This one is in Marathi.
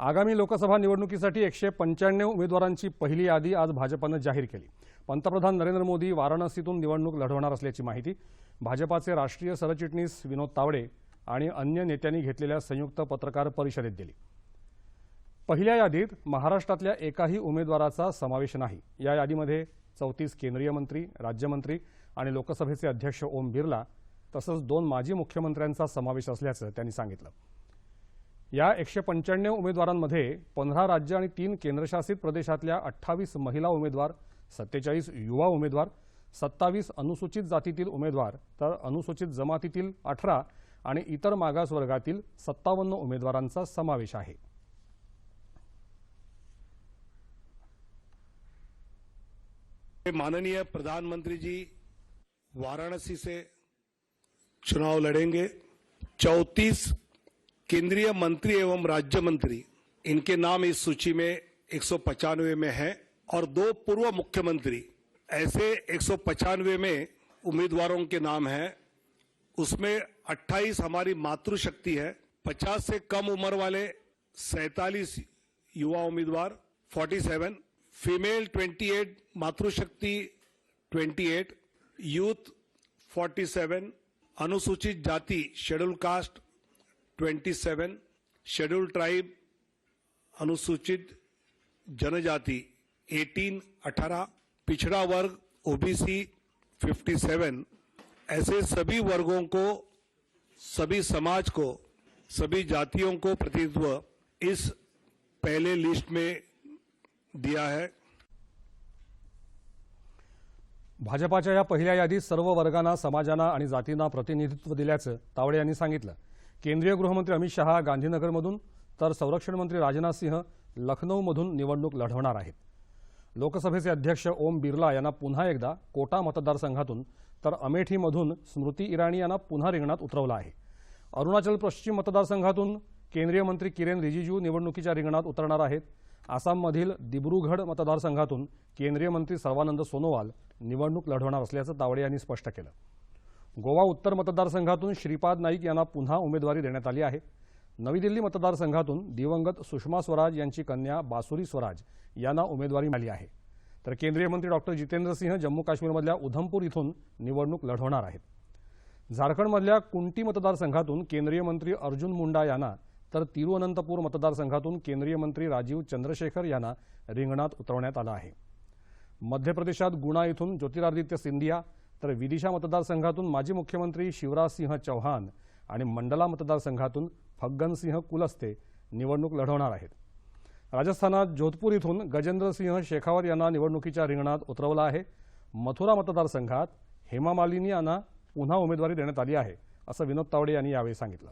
आगामी लोकसभा निवडणुकीसाठी एकशे पंच्याण्णव उमेदवारांची पहिली यादी आज भाजपानं जाहीर केली. पंतप्रधान नरेंद्र मोदी वाराणसीतून निवडणूक लढवणार असल्याची माहिती भाजपाचे राष्ट्रीय सरचिटणीस विनोद तावडे आणि अन्य नेत्यांनी घेतलेल्या संयुक्त पत्रकार परिषदेत दिली. पहिल्या यादीत महाराष्ट्रातल्या एकाही उमेदवाराचा समावेश नाही. या यादीमध्ये चौतीस केंद्रीय मंत्री राज्यमंत्री आणि लोकसभेचे अध्यक्ष ओम बिर्ला तसंच दोन माजी मुख्यमंत्र्यांचा समावेश असल्याचं त्यांनी सांगितलं. या एकशे पंच्याण्णव उमेदवारांमध्ये पंधरा राज्य आणि तीन केंद्रशासित प्रदेशातल्या अठ्ठावीस महिला उमेदवार सत्तेचाळीस युवा उमेदवार सत्तावीस अनुसूचित जातीतील उमेदवार तर अनुसूचित जमातीतील अठरा आणि इतर मागासवर्गातील सत्तावन्न उमेदवारांचा समावेश आहे. माननीय प्रधानमंत्री जी वाराणसी से चुनाव लड़ेंगे चौतीस केंद्रीय मंत्री एवं राज्य मंत्री, इनके नाम इस सूची में एक में है और दो पूर्व मुख्यमंत्री, ऐसे एक में उम्मीदवारों के नाम हैं। उसमें 28 हमारी मातृशक्ति है 50 से कम उम्र वाले सैतालीस युवा उम्मीदवार 47 फीमेल 28 मातृशक्ति 28 यूथ 47 अनुसूचित जाति, शेड्यूल कास्ट 27 शेड्यूल ट्राईब अनुसूचित जनजाति 18 18 पिछड़ा वर्ग ओबीसी 57 ऐसे सभी वर्गों को सभी समाज को सभी जातियों को प्रतिनिधित्व इस पहले लिस्ट में दिया है। भाजपाच्या या पहिल्या यादीत सर्व वर्गांना समाजांना आणि जातींना प्रतिनिधित्व दिल्याचं तावडे यांनी सांगितलं. केंद्रीय गृहमंत्री अमित शहा गांधीनगरमधून तर संरक्षण मंत्री राजनाथ सिंह लखनौमधून निवडणूक लढवणार आहेत. लोकसभेचे अध्यक्ष ओम बिर्ला यांना पुन्हा एकदा कोटा मतदारसंघातून तर अमेठीमधून स्मृती इराणी यांना पुन्हा रिंगणात उतरवलं आहे. अरुणाचल पश्चिम मतदारसंघातून केंद्रीय मंत्री किरेन रिजिजू निवडणुकीच्या रिंगणात उतरणार आहेत. आसाममधील दिब्रुगढ मतदारसंघातून केंद्रीय मंत्री सर्वानंद सोनोवाल निवडणूक लढवणार असल्याचं तावडे यांनी स्पष्ट केलं. गोवा उत्तर मतदारसंघातून श्रीपाद नाईक यांना पुन्हा उमेदवारी देण्यात आली आहे. नवी दिल्ली मतदारसंघातून दिवंगत सुषमा स्वराज यांची कन्या बासुरी स्वराज यांना उमेदवारी मिळाली आहे. तर केंद्रीय मंत्री डॉक्टर जितेंद्र सिंह जम्मू काश्मीरमधल्या उधमपूर इथून निवडणूक लढवणार आहेत. झारखंडमधल्या कुंटी मतदारसंघातून केंद्रीय मंत्री अर्जुन मुंडा यांना तर तिरुअनंतपूर मतदारसंघातून केंद्रीय मंत्री राजीव चंद्रशेखर यांना रिंगणात उतरवण्यात आलं आहे. मध्य प्रदेशात गुणा इथून ज्योतिरादित्य सिंधिया तर विदिशा मतदारसंघातून माजी मुख्यमंत्री शिवराज सिंह चौहान आणि मंडला मतदारसंघातून फग्गनसिंह कुलस्ते निवडणूक लढवणार आहेत. राजस्थानात जोधपूर इथून गजेंद्र सिंह शेखावत यांना निवडणुकीच्या रिंगणात उतरवलं आहे. मथुरा मतदारसंघात हेमा मालिनी यांना पुन्हा उमेदवारी देण्यात आली आहे असं विनोद तावडे यांनी यावेळी सांगितलं.